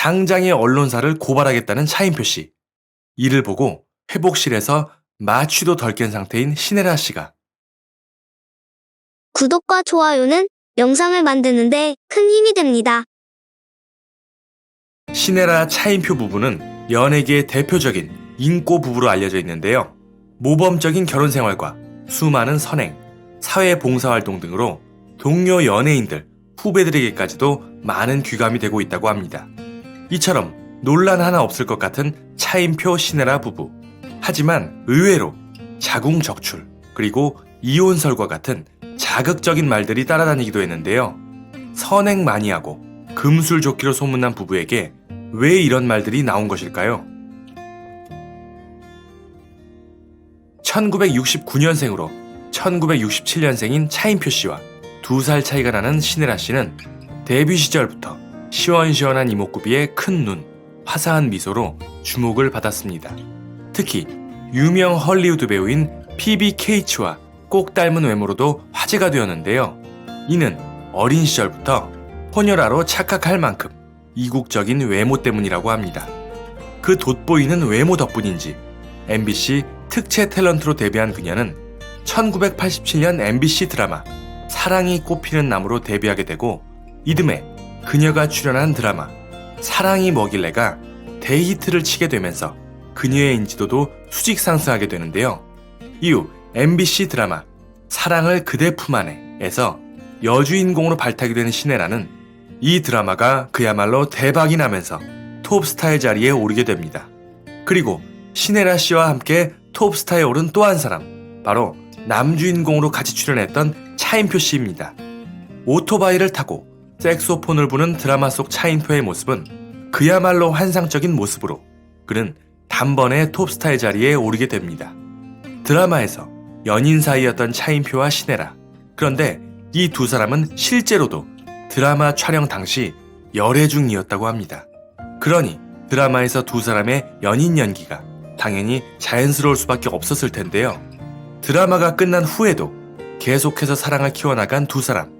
당장의 언론사를 고발하겠다는 차인표 씨. 이를 보고 회복실에서 마취도 덜 깬 상태인 신혜라 씨가 구독과 좋아요는 영상을 만드는데 큰 힘이 됩니다. 신혜라 차인표 부부는 연예계의 대표적인 인꼬 부부로 알려져 있는데요. 모범적인 결혼 생활과 수많은 선행, 사회 봉사활동 등으로 동료 연예인들, 후배들에게까지도 많은 귀감이 되고 있다고 합니다. 이처럼 논란 하나 없을 것 같은 차인표 신혜라 부부. 하지만 의외로 자궁적출, 그리고 이혼설과 같은 자극적인 말들이 따라다니기도 했는데요. 선행 많이 하고 금술좋기로 소문난 부부에게 왜 이런 말들이 나온 것일까요? 1969년생으로 1967년생인 차인표 씨와 두 살 차이가 나는 신혜라 씨는 데뷔 시절부터 시원시원한 이목구비에 큰 눈, 화사한 미소로 주목을 받았습니다. 특히 유명 헐리우드 배우인 케이츠와 꼭 닮은 외모로도 화제가 되었는데요. 이는 어린 시절부터 포녀라로 착각할 만큼 이국적인 외모 때문이라고 합니다. 그 돋보이는 외모 덕분인지 MBC 특채 탤런트로 데뷔한 그녀는 1987년 MBC 드라마 사랑이 꽃피는 나무로 데뷔하게 되고 이듬해 그녀가 출연한 드라마 사랑이 뭐길래가 대히트를 치게 되면서 그녀의 인지도도 수직 상승하게 되는데요. 이후 MBC 드라마 사랑을 그대 품 안에에서 여주인공으로 발탁이 되는 신혜라는 이 드라마가 그야말로 대박이 나면서 톱스타의 자리에 오르게 됩니다. 그리고 신혜라 씨와 함께 톱스타에 오른 또 한 사람, 바로 남주인공으로 같이 출연했던 차인표 씨입니다. 오토바이를 타고 색소폰을 부는 드라마 속 차인표의 모습은 그야말로 환상적인 모습으로 그는 단번에 톱스타의 자리에 오르게 됩니다. 드라마에서 연인 사이였던 차인표와 신혜라. 그런데 이 두 사람은 실제로도 드라마 촬영 당시 열애 중이었다고 합니다. 그러니 드라마에서 두 사람의 연인 연기가 당연히 자연스러울 수밖에 없었을 텐데요. 드라마가 끝난 후에도 계속해서 사랑을 키워나간 두 사람.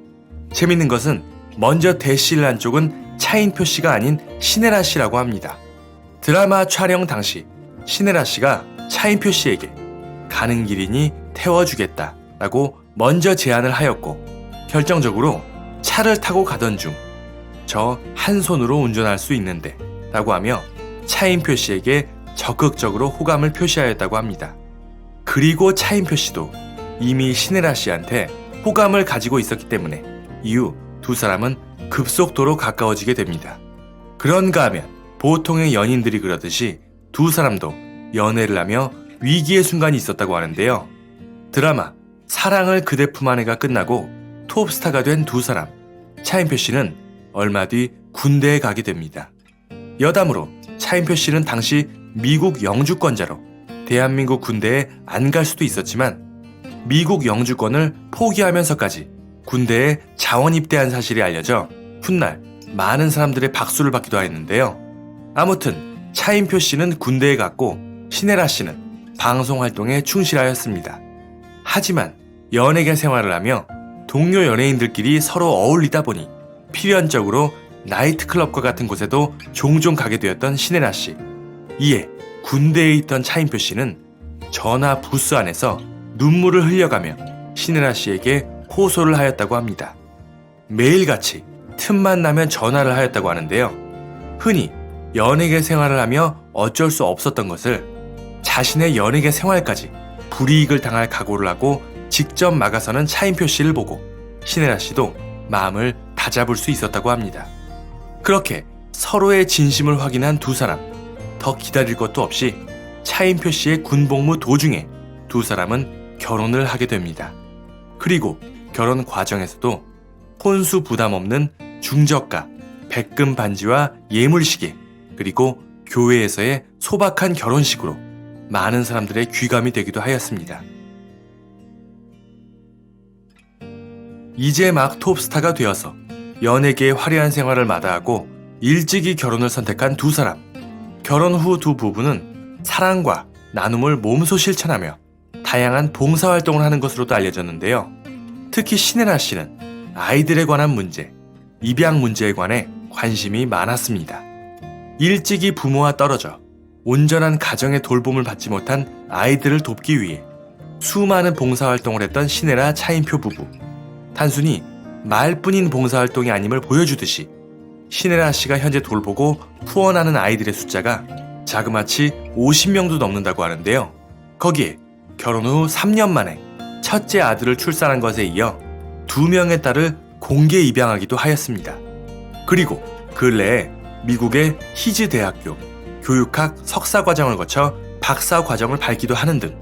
재밌는 것은 먼저 대시를 한 쪽은 차인표 씨가 아닌 신혜라 씨라고 합니다. 드라마 촬영 당시 신혜라 씨가 차인표 씨에게 가는 길이니 태워주겠다 라고 먼저 제안을 하였고 결정적으로 차를 타고 가던 중 저 한 손으로 운전할 수 있는데 라고 하며 차인표 씨에게 적극적으로 호감을 표시하였다고 합니다. 그리고 차인표 씨도 이미 신혜라 씨한테 호감을 가지고 있었기 때문에 이후 두 사람은 급속도로 가까워지게 됩니다. 그런가 하면 보통의 연인들이 그러듯이 두 사람도 연애를 하며 위기의 순간이 있었다고 하는데요. 드라마 사랑을 그대 품 안에가 끝나고 톱스타가 된 두 사람. 차인표 씨는 얼마 뒤 군대에 가게 됩니다. 여담으로 차인표 씨는 당시 미국 영주권자로 대한민국 군대에 안 갈 수도 있었지만 미국 영주권을 포기하면서까지 군대에 자원 입대한 사실이 알려져 훗날 많은 사람들의 박수를 받기도 하였는데요. 아무튼 차인표 씨는 군대에 갔고 신혜라 씨는 방송 활동에 충실하였습니다. 하지만 연예계 생활을 하며 동료 연예인들끼리 서로 어울리다 보니 필연적으로 나이트클럽과 같은 곳에도 종종 가게 되었던 신혜라 씨. 이에 군대에 있던 차인표 씨는 전화 부스 안에서 눈물을 흘려가며 신혜라 씨에게 호소를 하였다고 합니다. 매일같이 틈만 나면 전화를 하였다고 하는데요. 흔히 연예계 생활을 하며 어쩔 수 없었던 것을 자신의 연예계 생활까지 불이익을 당할 각오를 하고 직접 막아서는 차인표 씨를 보고 신혜라 씨도 마음을 다잡을 수 있었다고 합니다. 그렇게 서로의 진심을 확인한 두 사람, 더 기다릴 것도 없이 차인표 씨의 군복무 도중에 두 사람은 결혼을 하게 됩니다. 그리고 결혼 과정에서도 혼수 부담 없는 중저가, 백금 반지와 예물 시계, 그리고 교회에서의 소박한 결혼식으로 많은 사람들의 귀감이 되기도 하였습니다. 이제 막 톱스타가 되어서 연예계의 화려한 생활을 마다하고 일찍이 결혼을 선택한 두 사람. 결혼 후 두 부부는 사랑과 나눔을 몸소 실천하며 다양한 봉사활동을 하는 것으로도 알려졌는데요. 특히 신혜라 씨는 아이들에 관한 문제, 입양 문제에 관해 관심이 많았습니다. 일찍이 부모와 떨어져 온전한 가정의 돌봄을 받지 못한 아이들을 돕기 위해 수많은 봉사활동을 했던 신혜라 차인표 부부. 단순히 말뿐인 봉사활동이 아님을 보여주듯이 신혜라 씨가 현재 돌보고 후원하는 아이들의 숫자가 자그마치 50명도 넘는다고 하는데요. 거기에 결혼 후 3년 만에 첫째 아들을 출산한 것에 이어 두 명의 딸을 공개 입양하기도 하였습니다. 그리고 근래에 미국의 히즈 대학교 교육학 석사 과정을 거쳐 박사 과정을 밟기도 하는 등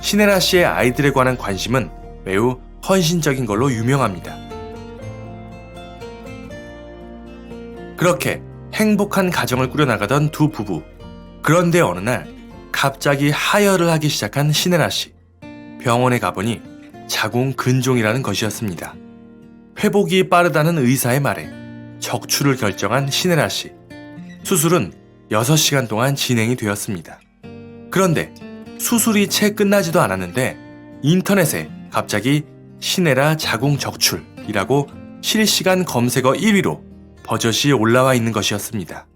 신혜라 씨의 아이들에 관한 관심은 매우 헌신적인 걸로 유명합니다. 그렇게 행복한 가정을 꾸려나가던 두 부부. 그런데 어느 날 갑자기 하혈을 하기 시작한 신혜라 씨. 병원에 가보니 자궁 근종이라는 것이었습니다. 회복이 빠르다는 의사의 말에 적출을 결정한 신혜라 씨. 수술은 6시간 동안 진행이 되었습니다. 그런데 수술이 채 끝나지도 않았는데 인터넷에 갑자기 신혜라 자궁 적출이라고 실시간 검색어 1위로 버젓이 올라와 있는 것이었습니다.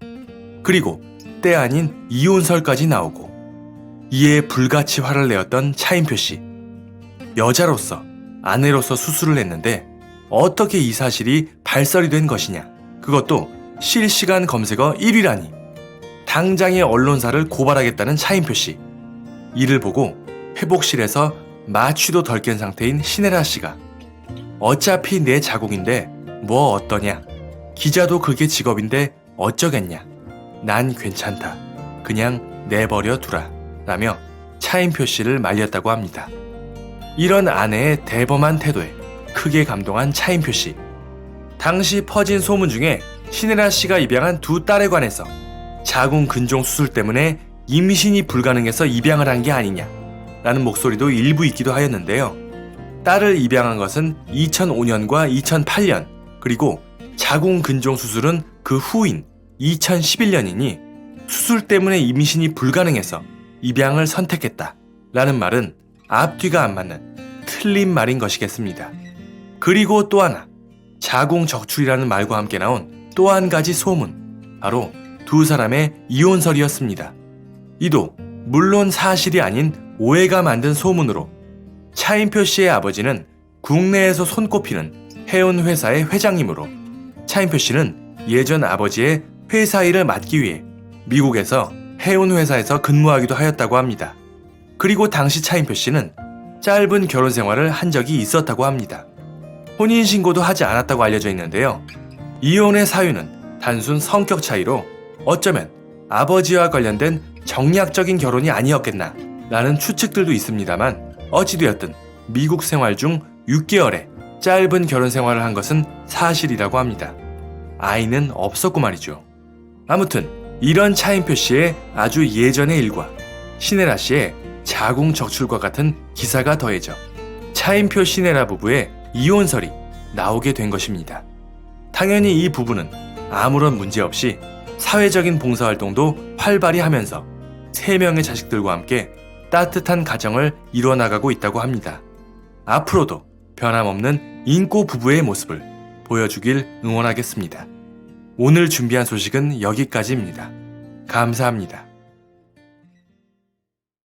그리고 때 아닌 이혼설까지 나오고 이에 불같이 화를 내었던 차인표 씨. 여자로서 아내로서 수술을 했는데 어떻게 이 사실이 발설이 된 것이냐. 그것도 실시간 검색어 1위라니. 당장의 언론사를 고발하겠다는 차인표 씨. 이를 보고 회복실에서 마취도 덜 깬 상태인 신혜라 씨가 어차피 내 자궁인데 뭐 어떠냐. 기자도 그게 직업인데 어쩌겠냐. 난 괜찮다. 그냥 내버려 두라. 라며 차인표 씨를 말렸다고 합니다. 이런 아내의 대범한 태도에 크게 감동한 차인표 씨. 당시 퍼진 소문 중에 신혜라 씨가 입양한 두 딸에 관해서 자궁 근종 수술 때문에 임신이 불가능해서 입양을 한 게 아니냐 라는 목소리도 일부 있기도 하였는데요. 딸을 입양한 것은 2005년과 2008년 그리고 자궁 근종 수술은 그 후인 2011년이니 수술 때문에 임신이 불가능해서 입양을 선택했다 라는 말은 앞뒤가 안 맞는 틀린 말인 것이겠습니다. 그리고 또 하나 자궁 적출이라는 말과 함께 나온 또 한 가지 소문 바로 두 사람의 이혼설이었습니다. 이도 물론 사실이 아닌 오해가 만든 소문으로 차인표 씨의 아버지는 국내에서 손꼽히는 해운 회사의 회장이므로 차인표 씨는 예전 아버지의 회사 일을 맡기 위해 미국에서 해운 회사에서 근무하기도 하였다고 합니다. 그리고 당시 차인표 씨는 짧은 결혼 생활을 한 적이 있었다고 합니다. 혼인신고도 하지 않았다고 알려져 있는데요. 이혼의 사유는 단순 성격 차이로 어쩌면 아버지와 관련된 정략적인 결혼이 아니었겠나 라는 추측들도 있습니다만 어찌되었든 미국 생활 중 6개월의 짧은 결혼 생활을 한 것은 사실이라고 합니다. 아이는 없었고 말이죠. 아무튼 이런 차인표 씨의 아주 예전의 일과 신혜라 씨의 자궁 적출과 같은 기사가 더해져 차인표 신혜라 부부의 이혼설이 나오게 된 것입니다. 당연히 이 부부는 아무런 문제 없이 사회적인 봉사활동도 활발히 하면서 세 명의 자식들과 함께 따뜻한 가정을 이뤄나가고 있다고 합니다. 앞으로도 변함없는 인꼬 부부의 모습을 보여주길 응원하겠습니다. 오늘 준비한 소식은 여기까지입니다. 감사합니다.